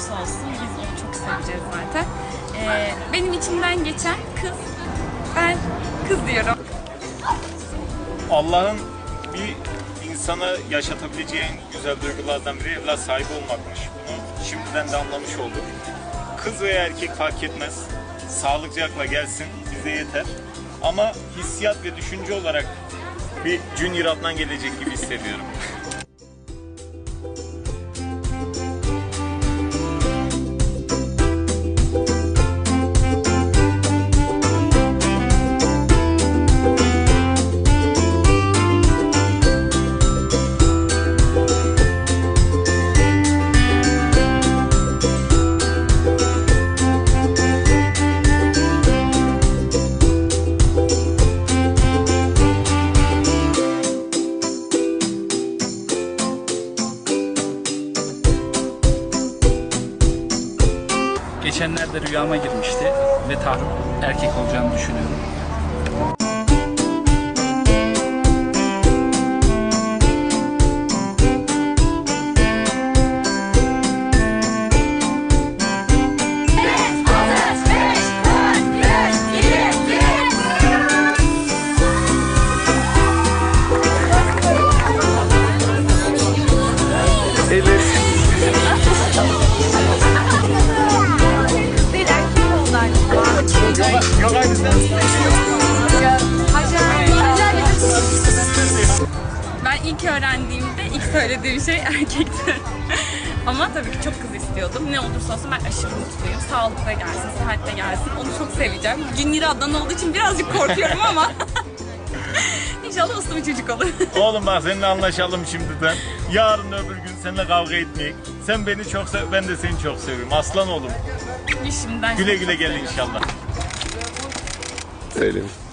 olsun. Biz onu çok seveceğiz zaten. Ee, benim içimden geçen kız. Ben kız diyorum. Allah'ın bir insana yaşatabileceği en güzel duygulardan biri evlat sahibi olmakmış. Bunu şimdiden de anlamış olduk. Kız veya erkek fark etmez. Sağlıcakla gelsin bize yeter. Ama hissiyat ve düşünce olarak bir Junior Adnan gelecek gibi hissediyorum. Geçenlerde rüyama girmişti ve Tahsin erkek olacağını düşünüyorum. Ben ilk öğrendiğimde ilk söylediğim şey erkekti. Ama tabii ki çok kız istiyordum. Ne olursa olsun ben aşırı mutluyum. Sağlıkla gelsin, sıhhatle gelsin. Onu çok seveceğim. Junior Adnan olduğu için birazcık korkuyorum ama. İnşallah uslu bir çocuk olur. Oğlum bak seninle anlaşalım şimdiden. Yarın öbür gün seninle kavga etmeyek. Sen beni çok sev, ben de seni çok seviyorum. Aslan oğlum. Şimdiden Güle güle gel inşallah. Söyleyeyim.